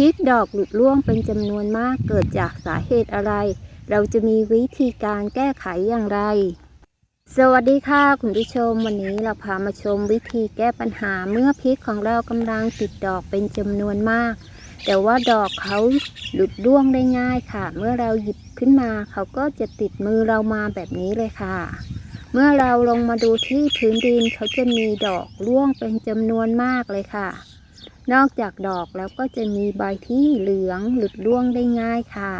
พริกดอกหลุดร่วงเป็นจำนวนมากเกิดจากสาเหตุอะไร เราจะมีวิธีการแก้ไขอย่างไร สวัสดีค่ะคุณผู้ชม วันนี้เราพามาชมวิธีแก้ปัญหาเมื่อพริกของเรากำลังติดดอกเป็นจำนวนมาก แต่ว่าดอกเขาหลุดร่วงได้ง่ายค่ะ เมื่อเราหยิบขึ้นมาเขาก็จะติดมือเรามาแบบนี้เลยค่ะ เมื่อเราลงมาดูที่พื้นดินเขาจะมีดอกร่วงเป็นจำนวนมากเลยค่ะ นอกจากดอกแล้วก็จะมีใบที่เหลืองหลุดร่วงได้ง่ายค่ะ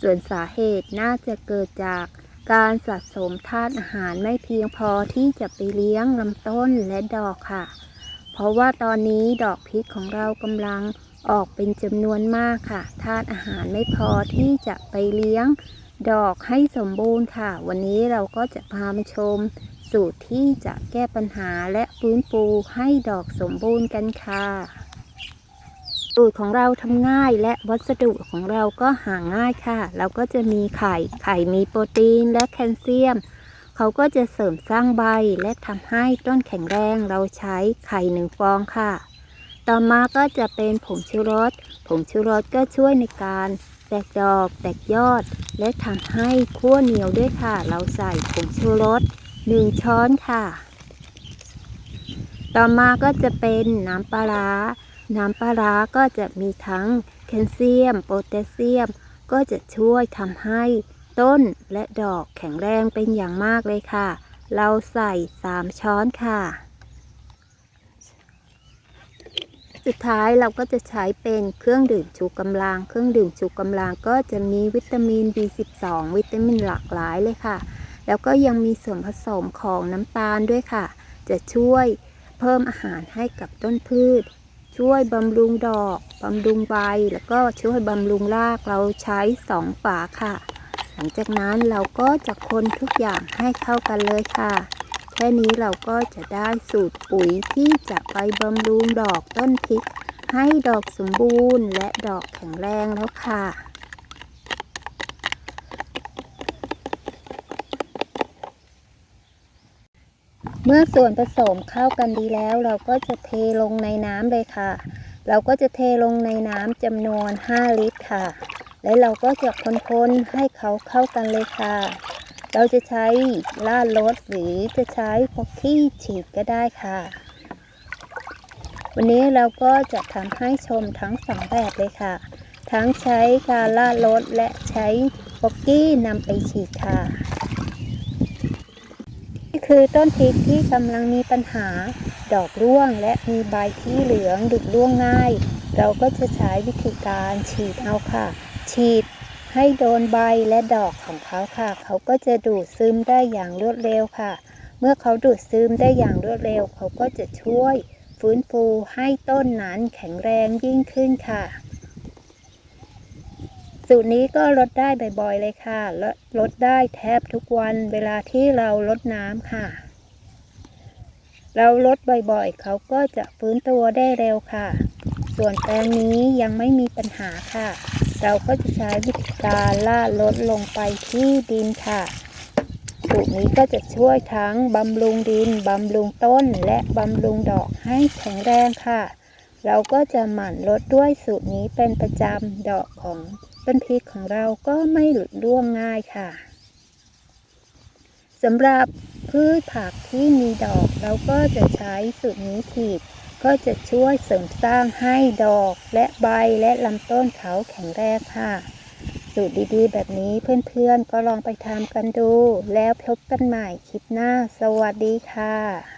ส่วนสาเหตุน่าจะเกิดจากการสะสมธาตุอาหารไม่เพียงพอที่จะไปเลี้ยงลำต้นและดอกค่ะ เพราะว่าตอนนี้ดอกพริกของเรากำลังออกเป็นจำนวนมากค่ะธาตุอาหารไม่พอที่จะไปเลี้ยงดอกให้สมบูรณ์ค่ะ วันนี้เราก็จะพามาชม สูตรที่จะแก้ปัญหาและฟื้นฟูให้ดอกสมบูรณ์กันค่ะ สูตรของเราทำง่ายและวัสดุของเราก็หาง่ายค่ะ เราก็จะมีไข่ ไข่มีโปรตีนและแคลเซียม เขาก็จะเสริมสร้างใบและทำให้ต้นแข็งแรงเราใช้ไข่หนึ่งฟองค่ะ ต่อมาก็จะเป็นผงชูรส ผงชูรสก็ช่วยในการแตกดอก แตกยอด และทำให้ขั้วเหนียวด้วยค่ะ เราใส่ผงชูรส หนึ่งช้อนค่ะ ต่อมาก็จะเป็นน้ำปลาร้า น้ำปลาร้าก็จะมีทั้งแคลเซียม โพแทสเซียม ก็จะช่วยทำให้ต้นและดอกแข็งแรงเป็นอย่างมากเลยค่ะ เราใส่ 3 ช้อนค่ะ สุดท้ายเราก็จะใช้เป็นเครื่องดื่มชูกำลัง เครื่องดื่มชูกำลังก็จะมีวิตามิน B12 วิตามินหลากหลายเลยค่ะ แล้วก็ยังมีส่วนผสมของน้ำตาลด้วยค่ะ จะช่วยเพิ่มอาหารให้กับต้นพืช ช่วยบำรุงดอกบำรุงใบ แล้วก็ช่วยบำรุงรากเราใช้สองฝาค่ะ หลังจากนั้นเราก็จะคนทุกอย่างให้เข้ากันเลยค่ะ แค่นี้เราก็จะได้สูตรปุ๋ยที่จะไปบำรุงดอกต้นพริกให้ดอกสมบูรณ์และดอกแข็งแรงแล้วค่ะ เมื่อส่วนผสมเข้ากันดีแล้ว เราก็จะเทลงในน้ำเลยค่ะ เราก็จะเทลงในน้ำจำนวน 5 ลิตรค่ะ และเราก็จะคนๆให้เขาเข้ากันเลยค่ะ เราจะใช้ลาดรถหรือจะใช้ฟอกกี้ฉีดก็ได้ค่ะ วันนี้เราก็จะทำให้ชมทั้งสองแบบเลยค่ะ ทั้งใช้การลาดรถและใช้ฟอกกี้นำไปฉีดค่ะ คือต้นพริกที่กำลังมีปัญหา ดอกร่วงและมีใบที่เหลืองดุดร่วงง่าย เราก็จะใช้วิธีการฉีดเอาค่ะ ฉีดให้โดนใบและดอกของเขาค่ะ เขาก็จะดูดซึมได้อย่างรวดเร็วค่ะ เมื่อเขาดูดซึมได้อย่างรวดเร็ว เขาก็จะช่วย ฟื้นฟูให้ต้นนั้นแข็งแรงยิ่งขึ้นค่ะ สูตรนี้ก็ลดได้บ่อยๆเลยค่ะลดลดได้แทบทุกวันเวลาที่เราลดน้ำค่ะ เราลดบ่อยๆ เขาก็จะฟื้นตัวได้เร็วค่ะ ส่วนแปลงนี้ยังไม่มีปัญหาค่ะ เราก็จะใช้วิธีการลาดลดลงไปที่ดินค่ะสูตรนี้ก็จะช่วยทั้งบำรุงดิน บำรุงต้นและบำรุงดอกให้แข็งแรงค่ะ เราก็จะหมั่นลดด้วยสูตรนี้เป็นประจำดอกของ ต้นพริกของเราก็ไม่หลุดร่วงง่ายค่ะสำหรับพืชผักที่มีดอกเราก็จะใช้สูตรนี้ฉีดก็จะช่วยเสริมสร้างให้ดอกและใบและลำต้นเขาแข็งแรงค่ะ สูตรดีๆ แบบนี้เพื่อนๆก็ลองไปทำกันดู แล้วพบกันใหม่คลิปหน้า สวัสดีค่ะ